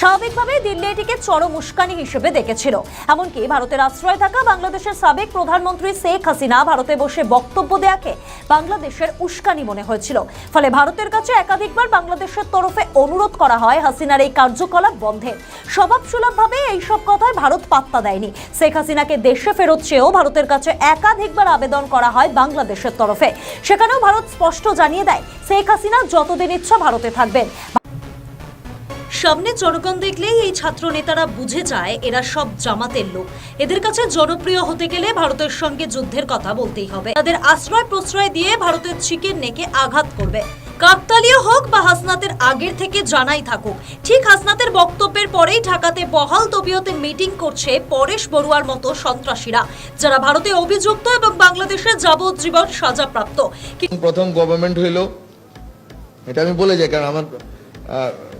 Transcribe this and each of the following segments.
স্বাভাবিকভাবে দিল্লি এটিকে চরম উস্কানি হিসেবে দেখেছিল। এমনকি ভারতের আশ্রয় থাকা বাংলাদেশের সাবেক প্রধানমন্ত্রী শেখ হাসিনা ভারতে বসে বক্তব্য দেয়াকে বাংলাদেশের উস্কানি মনে হয়েছিল। ফলে ভারতের কাছে একাধিকবার বাংলাদেশের তরফে অনুরোধ করা হয় হাসিনার এই কার্যকলাপ বন্ধে। বন্ধের স্বভাবসুলভভাবে এইসব কথায় ভারত পাত্তা দেয়নি। শেখ হাসিনাকে দেশে ফেরত চেয়েও ভারতের কাছে একাধিকবার আবেদন করা হয় বাংলাদেশের তরফে। সেখানেও ভারত স্পষ্ট জানিয়ে দেয়, শেখ হাসিনা যতদিন ইচ্ছা ভারতে থাকবেন। সামনে জনগণ দেখলেই এই ছাত্র নেতারা বুঝে যায়, এরা সব জামাতের লোক। এদের কাছে জনপ্রিয় হতে গেলে ভারতের সঙ্গে যুদ্ধের কথা বলতেই হবে। তাদের আশ্রয় প্রশ্রয় দিয়ে ভারতের চিকেন নেকে আঘাত করবে। কাকতালীয় হোক বা হাসনাতের আগের থেকে জানাই থাকুক, ঠিক হাসনাতের বক্তব্যের পরেই ঢাকাতে বহাল তবিয়তে মিটিং করছে পরেশ বড়ুয়ার মতো সন্ত্রাসীরা, যারা ভারতে অভিযুক্ত এবং বাংলাদেশে যাবজ্জীবন সাজাপ্রাপ্ত। প্রথম গভর্নমেন্ট হইল, এটা আমি বলে যাই, কারণ আমার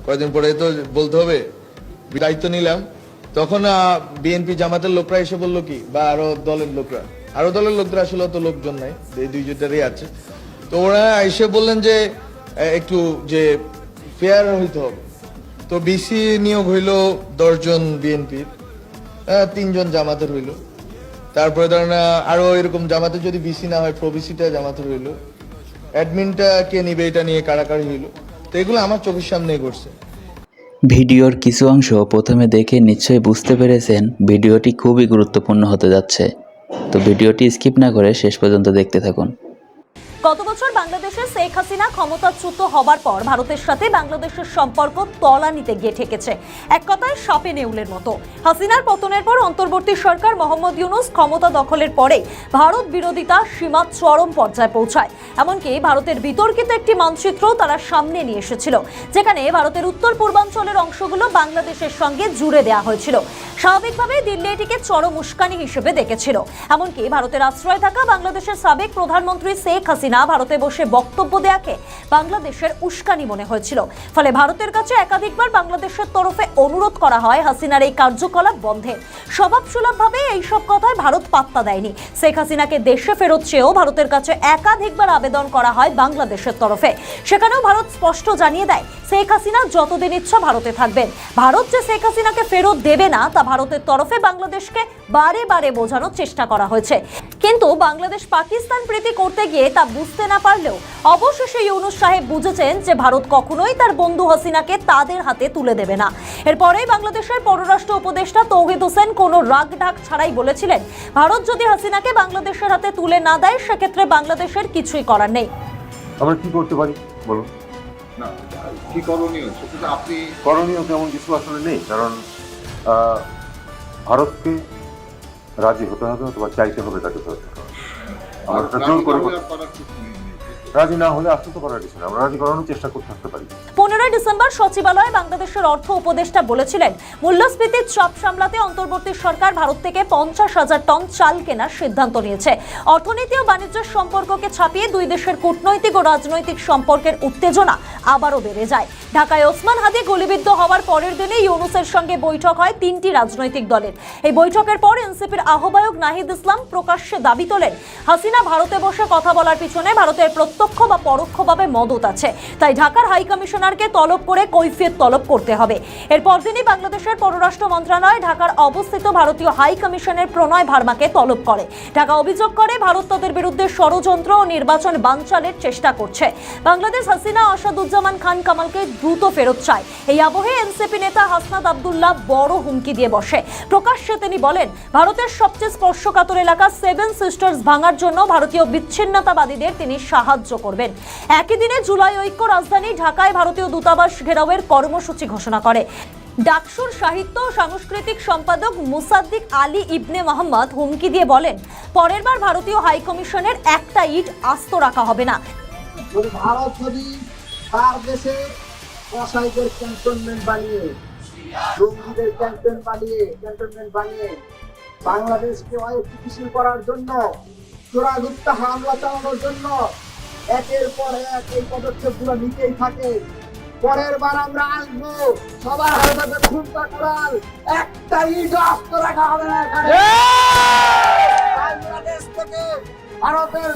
কয়েকদিন পরে তো বলতে হবে দায়িত্ব নিলাম। তখন বিএনপি জামাতের লোকরা এসে বলল কি বা আরও দলের লোকরা আরও দলের লোকরা আসলে তো লোকজন নাই এই দুই জোটারই আছে। তো ওরা এসে বললেন যে একটু যে ফেয়ার হইতে হবে। তো বিসি নিয়োগ হইল দশজন বিএনপির তিনজন জামাতের হইল। তারপরে ধরেন আহ, আরও এরকম জামাতে যদি বিসি না হয় প্রবিসিটা জামাতে হইল। অ্যাডমিনটা কে নিবে এটা নিয়ে কারাকারি হইল। তো এগুলো আমার চোখের সামনে ঘটছে। ভিডিওর কিছু অংশ প্রথমে দেখে নিশ্চয়ই বুঝতে পেরেছেন ভিডিওটি খুবই গুরুত্বপূর্ণ হতে যাচ্ছে। তো ভিডিওটি স্কিপ না করে শেষ পর্যন্ত দেখতে থাকুন। গত বছর বাংলাদেশে শেখ হাসিনা ক্ষমতাচ্যুত হবার পর ভারতের সাথে বাংলাদেশের সম্পর্ক তলানিতে গিয়ে ঠেকেছে। এক কথায় সাপে নেউলের মতো। হাসিনার পতনের পর অন্তর্বর্তী সরকার মোহাম্মদ ইউনুস ক্ষমতা দখলের পরে ভারত বিরোধিতা সীমা চরম পর্যায়ে পৌঁছায়। এমনকি ভারতের বিতর্কিত একটি মানচিত্র তারা সামনে নিয়ে এসেছিল, যেখানে ভারতের উত্তর পূর্বাঞ্চলের অংশগুলো বাংলাদেশের সঙ্গে জুড়ে দেওয়া হয়েছিল। স্বাভাবিকভাবে দিল্লি এটিকে চরম উস্কানি হিসেবে দেখেছিল। এমনকি ভারতের আশ্রয় থাকা বাংলাদেশের সাবেক প্রধানমন্ত্রী শেখ হাসিনা ভারতে বসে বক্তব্য দেয়াকে বাংলাদেশের উস্কানি মনে হয়েছিল। ফলে ভারতের কাছে একাধিকবার বাংলাদেশের তরফে অনুরোধ করা হয় হাসিনার এই কার্যকলাপ বন্ধের স্বভাবসুলভভাবে এইসব কথায় ভারত পাত্তা দেয়নি। শেখ হাসিনাকে দেশে ফেরত চেয়েও ভারতের কাছে একাধিকবার আবেদন করা হয় বাংলাদেশের তরফে। সেখানেও ভারত স্পষ্ট জানিয়ে দেয়, শেখ হাসিনা যতদিন ইচ্ছা ভারতে থাকবেন। ভারত যে শেখ হাসিনাকে ফেরত দেবে না, তা ভারতের তরফে বাংলাদেশকে বারে বারে বোঝানোর চেষ্টা করা হয়েছে। কিন্তু বাংলাদেশ পাকিস্তান প্রীতি করতে গিয়ে তা বুঝতে না পারলেও অবশেষে ইউনুস সাহেব বুঝেছেন যে ভারত কখনোই তার বন্ধু হাসিনাকে তাদের হাতে তুলে দেবে না। এরপরেই বাংলাদেশের পররাষ্ট্র উপদেষ্টা তৌহিদ হোসেন কোনো রাগ ঢাক ছাড়াই বলেছিলেন ভারত যদি হাসিনাকে বাংলাদেশের হাতে তুলে না দেয় সেক্ষেত্রে বাংলাদেশের কিছুই করার নেই। আমরা কি করতে পারি? বলুন। না কি করণীয়? সেটা আপনি করণীয় তেমন কিছু আসলে নেই কারণ ভারতকে রাজি হতে হবে অথবা চাইতে হবে তাকে ধরতে হবে আমরা এটা জোর করে রাজি না হলে আর করার কিছু আমরা রাজি করানোর চেষ্টা করতে থাকতে পারি। পনেরোই ডিসেম্বর সচিবালয়ে বাংলাদেশের অর্থ উপদেষ্টা বলেছিলেন, মূল্যস্ফীতির চাপ সামলাতে অন্তর্বর্তী সরকার ভারত থেকে পঞ্চাশ হাজার টন চাল কেনার সিদ্ধান্ত নিয়েছে। অর্থনীতি ও বাণিজ্যের সম্পর্ককে ছাপিয়ে দুই দেশের কূটনৈতিক ও রাজনৈতিক সম্পর্কের উত্তেজনা আবারও বেড়ে যায়। ঢাকায় ওসমান হাদি গুলিবিদ্ধ হওয়ার পরের দিনে ইউনুসের সঙ্গে বৈঠক হয় তিনটি রাজনৈতিক দলের। এই বৈঠকের পর এনসিপির আহ্বায়ক নাহিদ ইসলাম প্রকাশ্যে দাবি তোলেন, হাসিনা ভারতে বসে কথা বলার পিছনে ভারতের প্রত্যক্ষ বা পরোক্ষভাবে মদত আছে। তাই ঢাকার হাই কমিশনারকে তলব করে কৈফিয়ত তলব করতে হবে। এরপর তিনি বাংলাদেশের পররাষ্ট্র মন্ত্রণালয়, ঢাকার অবস্থিত ভারতীয় হাই কমিশনের প্রণয় ভার্মাকে তলব করে। ঢাকা অভিযোগ করে, ভারত তাদের বিরুদ্ধে ষড়যন্ত্র ও নির্বাচন বানচালের চেষ্টা করছে। বাংলাদেশ হাসিনা আসাদুজ্জামান খান কামালকে দ্রুত ফেরত চায়। এই আবহে এনসিপি নেতা হাসনাদ আবদুল্লাহ বড় হুমকি দিয়ে বসে। প্রকাশ্যে তিনি বলেন, ভারতের সবচেয়ে স্পর্শকাতর এলাকা সেভেন সিস্টার্স ভাঙার জন্য ভারতীয় বিচ্ছিন্নতাবাদীদের তিনি সাহায্য করবেন। একই দিনে জুলাই ঐক্য রাজধানী ঢাকায় ভারতীয় দূতাবাস ঘেরাওয়ের কর্মসূচি ঘোষণা করে। ডাকসুর সাহিত্য ও সাংস্কৃতিক সম্পাদক মুসাদ্দিক আলী ইবনে মোহাম্মদ হুমকি দিয়ে বলেন, পরের বার ভারতীয় হাই কমিশনের একটা ইট আস্ত রাখা হবে না। ভারত যদি তার দেশে কসাইদের ক্যান্টনমেন্ট বানিয়ে জঙ্গিদের ক্যান্টন বানিয়ে, ক্যান্টনমেন্ট বানিয়ে বাংলাদেশকে অস্থিতিশীল করার জন্য, চোরাগুপ্তা হামলা চালানোর জন্য একের পর এক এই পদক্ষেপগুলো নিতেই থাকে। পরের বার আমরা আসব। সবার হাতে থাকবে খুনটা কোরাল একটা ইট আস্ত রাখা হবে না এখানে। বাংলাদেশ থেকে ভারতের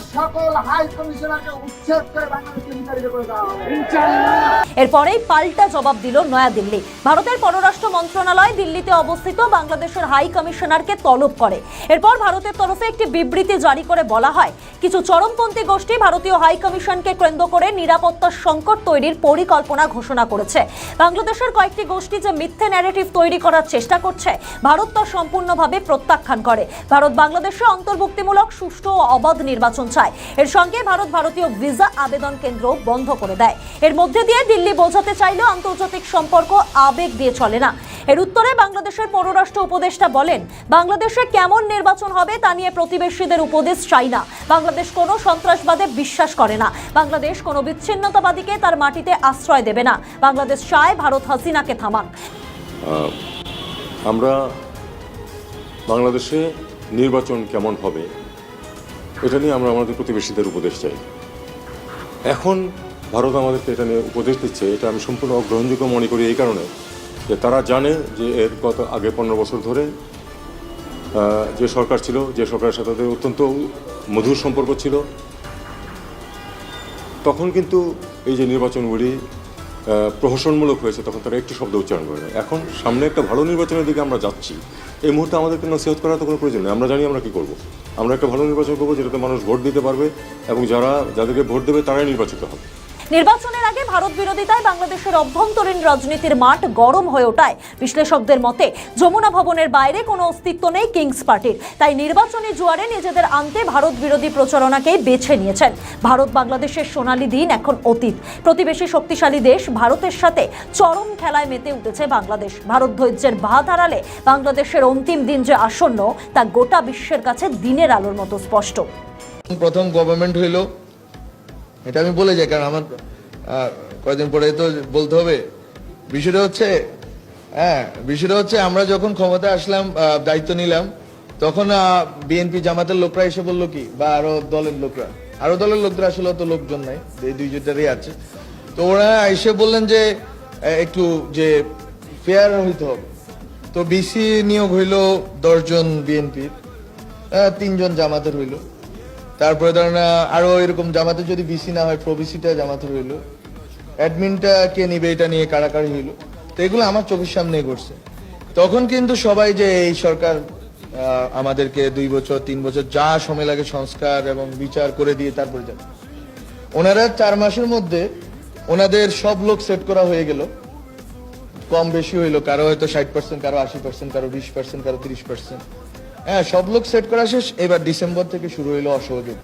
এরপরেই পাল্টা জবাব দিল নয়াদিল্লি। ভারতের পররাষ্ট্র মন্ত্রণালয় দিল্লিতে অবস্থিত বাংলাদেশের হাই কমিশনারকে তলব করে। এরপর ভারতের তরফে একটি বিবৃতি জারি করে বলা হয়, কিছু চরমপন্থী গোষ্ঠী ভারতীয় হাই কমিশনকে কেন্দ্র করে নিরাপত্তা সংকট তৈরির পরিকল্পনা ঘোষণা করেছে। বাংলাদেশের কয়েকটি গোষ্ঠী যে মিথ্যে ন্যারেটিভ তৈরি করার চেষ্টা করছে, ভারত তা সম্পূর্ণভাবে প্রত্যাখ্যান করে। ভারত বাংলাদেশে অন্তর্ভুক্তিমূলক, সুষ্ঠু ও অবাধ নির্বাচন চায়। এর সঙ্গে ভারত ভারতীয় ভিসা আবেদন কেন্দ্র বন্ধ করে দেয়। এর মধ্যে দিয়ে দিল্লি বোঝাতে চাইলেও আন্তর্জাতিক সম্পর্ক আবেগ দিয়ে চলে না। এর উত্তরে বাংলাদেশের পররাষ্ট্র উপদেষ্টা বলেন, বাংলাদেশে কেমন নির্বাচন হবে তা নিয়ে প্রতিবেশীদের উপদেশ চাই না। বাংলাদেশ কোনো সন্ত্রাসবাদে বিশ্বাস করে না। বাংলাদেশ কোনো বিচ্ছিন্নতাবাদীকে তার মাটিতে আশ্রয় দেবে না। বাংলাদেশ চায় ভারত হাসিনাকে থামান আমরা বাংলাদেশে নির্বাচন কেমন হবে এটা নিয়ে আমরা আমাদের প্রতিবেশীদের উপদেশ চাই। এখন ভারত আমাদেরকে এটা নিয়ে উপদেশ দিচ্ছে, এটা আমি সম্পূর্ণ অগ্রহণযোগ্য মনে করি এই কারণে যে তারা জানে যে এর গত আগে পনেরো বছর ধরে যে সরকার ছিল, যে সরকারের সাথে তাদের অত্যন্ত মধুর সম্পর্ক ছিল। তখন কিন্তু এই যে নির্বাচনগুলি প্রহসনমূলক হয়েছে, তখন তারা একটি শব্দ উচ্চারণ করে এখন সামনে একটা ভালো নির্বাচনের দিকে আমরা যাচ্ছি। এই মুহূর্তে আমাদেরকে নসিহত করার তো কোনো প্রয়োজন নেই। আমরা জানি আমরা কী করব। আমরা একটা ভালো নির্বাচন করব যেটাতে মানুষ ভোট দিতে পারবে এবং যারা, যাদেরকে ভোট দেবে তারাই নির্বাচিত হবে। নির্বাচনের আগে ভারত বিরোধিতায় বাংলাদেশের অভ্যন্তরীণ রাজনীতির মাঠ গরম হয়ে ওঠায়। বিশ্লেষকদের মতে, যমুনা ভবনের বাইরে কোনো অস্তিত্ব নেই কিংস পার্টির। তাই নির্বাচনী জোয়ারে নিজেদের আনতে ভারত বিরোধী প্রচারণাকেই বেছে নিয়েছেন। ভারত বাংলাদেশের সোনালী দিন এখন অতীত। প্রতিবেশী শক্তিশালী দেশ ভারতের সাথে চরম খেলায় মেতে উঠেছে বাংলাদেশ। ভারত ধৈর্যের ভাত হারালে বাংলাদেশের অন্তিম দিন যে আসন্ন, তা গোটা বিশ্বের কাছে দিনের আলোর মতো স্পষ্ট। প্রথম গভর্নমেন্ট হইল এটা আমি বলে যাই, কারণ আমার কয়েকদিন পরে তো বলতে হবে। বিষয়টা হচ্ছে হ্যাঁ বিষয়টা হচ্ছে আমরা যখন ক্ষমতায় আসলাম দায়িত্ব নিলাম, তখন বিএনপি জামাতের লোকরা এসে বলল কি, বা আরও দলের লোকরা, আরও দলের লোকরা আসলে অত লোকজন নাই এই দুইজনেরই আছে। তো ওরা এসে বললেন যে একটু যে ফেয়ার হইতে হবে। তো বিসি নিয়োগ হইল দশজন বিএনপির তিনজন জামাতের হইল। তারপরে ধরেন আহ, আরও এরকম জামাতে যদি বিসি না হয় প্রবিসিটা জামাতে হইল অ্যাডমিনটা কে নিবে এটা নিয়ে কারাকারি হইল। তো এগুলো আমার চোখের সামনে ঘটছে। তখন কিন্তু সবাই যে এই সরকার আমাদেরকে দুই বছর তিন বছর যা সময় লাগে সংস্কার এবং বিচার করে দিয়ে তারপরে যাবে। ওনারা চার মাসের মধ্যে ওনাদের সব লোক সেট করা হয়ে গেল। কম বেশি হইল কারও হয়তো ষাট পার্সেন্ট কারও আশি পার্সেন্ট কারও বিশ পার্সেন্ট কারও তিরিশ পার্সেন্ট হ্যাঁ সব লোক সেট করা শেষ। এবার ডিসেম্বর থেকে শুরু হইল অসহযোগ।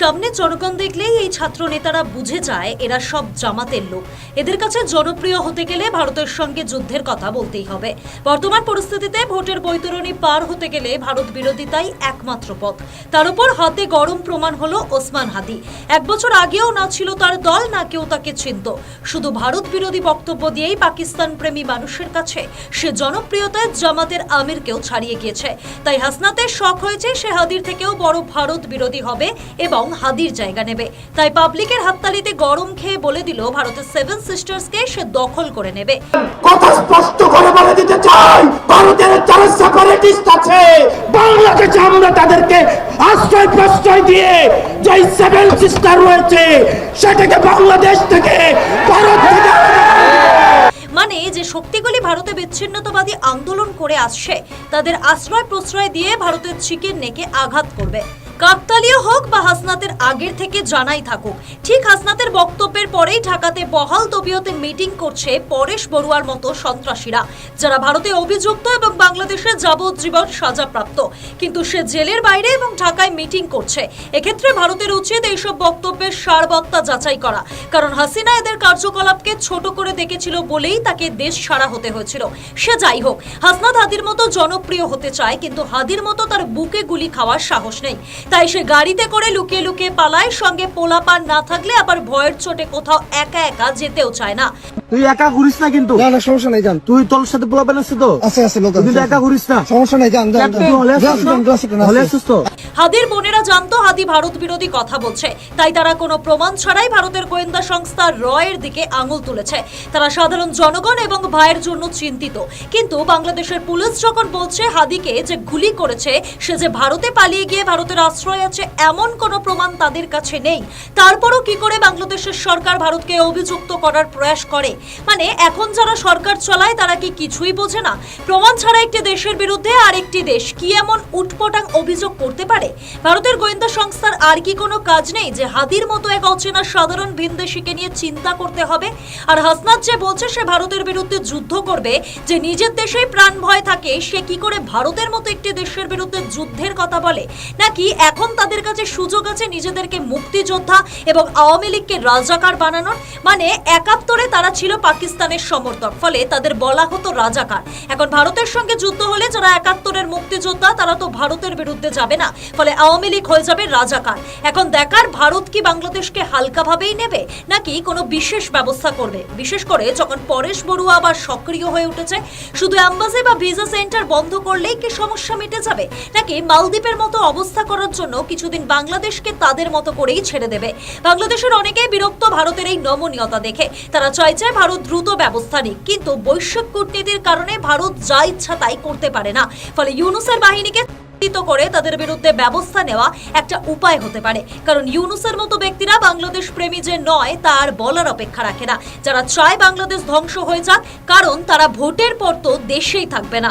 সামনে জনগণ দেখলেই এই ছাত্র নেতারা বুঝে যায়, এরা সব জামাতের লোক। এদের কাছে জনপ্রিয় হতে গেলে ভারতের সঙ্গে যুদ্ধের কথা বলতেই হবে। বর্তমান পরিস্থিতিতে ভোটের বৈতরণী পার হতে গেলে ভারত বিরোধিতাই একমাত্র পথ। তার উপর হাতে গরম প্রমাণ হলো ওসমান হাদি। এক বছর আগেও না ছিল তার দল, না কেউ তাকে চিনত। শুধু ভারত বিরোধী বক্তব্য দিয়েই পাকিস্তান প্রেমী মানুষের কাছে সে জনপ্রিয়তায় জামাতের আমিরকেও ছাড়িয়ে গিয়েছে। তাই হাসনাতের শখ হয়েছে সে হাদির থেকেও বড় ভারত বিরোধী হবে এবং হাদির জায়গা নেবে। তাই পাবলিকের হাততালিতে গরম খেয়ে বলে দিল ভারতের সেভেন সিস্টার্সকে সে দখল করে নেবে। কথা স্পষ্ট করে বলে দিতে চাই ভারতের যারা সেপারেটিস্ট আছে বাংলাদেশে আমরা তাদেরকে আশ্রয় প্রশ্রয় দিয়ে যে সেভেন সিস্টার রয়েছে সেটাকে বাংলাদেশ থেকে ভারত মানে যে শক্তিগুলি ভারতে বিচ্ছিন্নতাবাদী আন্দোলন করে আসছে তাদের আশ্রয় প্রশ্রয় দিয়ে ভারতের চিকেন নেকে আঘাত করবে। কাকতালীয় হোক বা হাসনাতের আগের থেকে জানাই থাকুক, ঠিক হাসনাতের বক্তব্যের পরেই ঢাকাতে বহাল তবিয়তে মিটিং করছে পরেশ বড়ুয়ার মতো সন্ত্রাসীরা, যারা ভারতে অভিযুক্ত এবং বাংলাদেশে যাবজ্জীবন সাজাপ্রাপ্ত। কিন্তু সে জেলের বাইরে এবং ঢাকায় মিটিং করছে। এক্ষেত্রে ভারতের উচিত এইসব বক্তব্যের সারবত্তা যাচাই করা। কারণ হাসিনা এদের কার্যকলাপকে ছোট করে দেখেছিল বলেই তাকে দেশ সারা হতে হয়েছিল। সে যাই হোক, হাসনাত হাদির মতো জনপ্রিয় হতে চায়, কিন্তু হাদির মতো তার বুকে গুলি খাওয়ার সাহস নেই। তাই সে গাড়িতে করে লুকিয়ে লুকিয়ে পালায়। সঙ্গে পোলাপান না থাকলে আবার ভয়ের চোটে কোথাও একা একা যেতেও চায় না। তুই একা ঘুরিস না কিন্তু। না না সমস্যা নাই যান। তুই তোর সাথে পোলাপেন আছে তো? আছে আছে লোক তুই একা ঘুরিস না। সমস্যা নাই তুই হলে আসছিস না? হলে আসছিস তো? হাদির বোনেরা জানতো হাদি ভারত বিরোধী কথা বলছে। তাই তারা কোনো প্রমাণ ছাড়াই ভারতের গোয়েন্দা সংস্থা রয়ের দিকে আঙুল তুলেছে। তারা সাধারণ জনগণ এবং ভাইয়ের জন্য চিন্তিত। কিন্তু বাংলাদেশের পুলিশ যখন বলছে হাদিকে যে গুলি করেছে সে যে ভারতে পালিয়ে গিয়ে ভারতের আশ্রয় আছে এমন কোনো প্রমাণ তাদের কাছে নেই। তারপরও কি করে বাংলাদেশের সরকার ভারতকে অভিযুক্ত করার প্রয়াস করে? মানে এখন যারা সরকার চালায়, তারা কি কিছুই বোঝে না? প্রমাণ ছাড়া একটি দেশের বিরুদ্ধে আরেকটি দেশ কি এমন উটপটাং অভিযোগ করতে পারে? ভারতের গোয়েন্দা সংস্থার আর কি কোনো কাজ নেই যে হাদির মতো এক অচেনা সাধারণ ভিনদেশিকে নিয়ে চিন্তা করতে হবে? আর হাসনাত যে বলছে সে ভারতের বিরুদ্ধে যুদ্ধ করবে, যে নিজের দেশেই প্রাণ ভয় থাকে, সে কি করে ভারতের মতো একটি দেশের বিরুদ্ধে যুদ্ধের কথা বলে? নাকি এখন তাদের কাছে সুযোগ আছে নিজেদেরকে মুক্তিযোদ্ধা এবং আওয়ামী লীগকে রাজাকার বানানোর। মানে একাত্তরে তারা ছিল পাকিস্তানের সমর্থক, ফলে তাদের বলা হতো রাজাকার। এখন ভারতের সঙ্গে যুদ্ধ হলে যারা একাত্তরের মুক্তিযোদ্ধা, তারা তো ভারতের বিরুদ্ধে যাবে না, ফলে আওয়ামী লীগ হয়ে যাবে রাজাকার। এখন দেখার ভারত কি বাংলাদেশকে হালকাভাবেই নেবে, নাকি কোনো বিশেষ ব্যবস্থা করবে? বিশেষ করে যখন পরেশ বড়ুয়া আবার সক্রিয় হয়ে উঠেছে, শুধু অ্যাম্বাসি বা ভিসা সেন্টার বন্ধ করলেই কি সমস্যা মিটে যাবে? নাকি মালদ্বীপের মতো অবস্থা করার জন্য কিছুদিন বাংলাদেশকে তাদের মতো করেই ছেড়ে দেবে। বাংলাদেশের অনেকেই বিরক্ত ভারতের এই নমনীয়তা দেখে। তারা চাইছে ভারত দ্রুত ব্যবস্থা নিক, কিন্তু বৈশ্বিক কূটনীতির কারণে ভারত যা ইচ্ছা তাই করতে পারে না। ফলে ইউনুসের বাহিনীকে করে তাদের বিরুদ্ধে ব্যবস্থা নেওয়া একটা উপায় হতে পারে। কারণ ইউনুসের মতো ব্যক্তিরা বাংলাদেশ প্রেমী যে নয় তার বলার অপেক্ষা রাখে না। যারা চায় বাংলাদেশ ধ্বংস হয়ে যাক, কারণ তারা ভোটের পর তো দেশেই থাকবে না।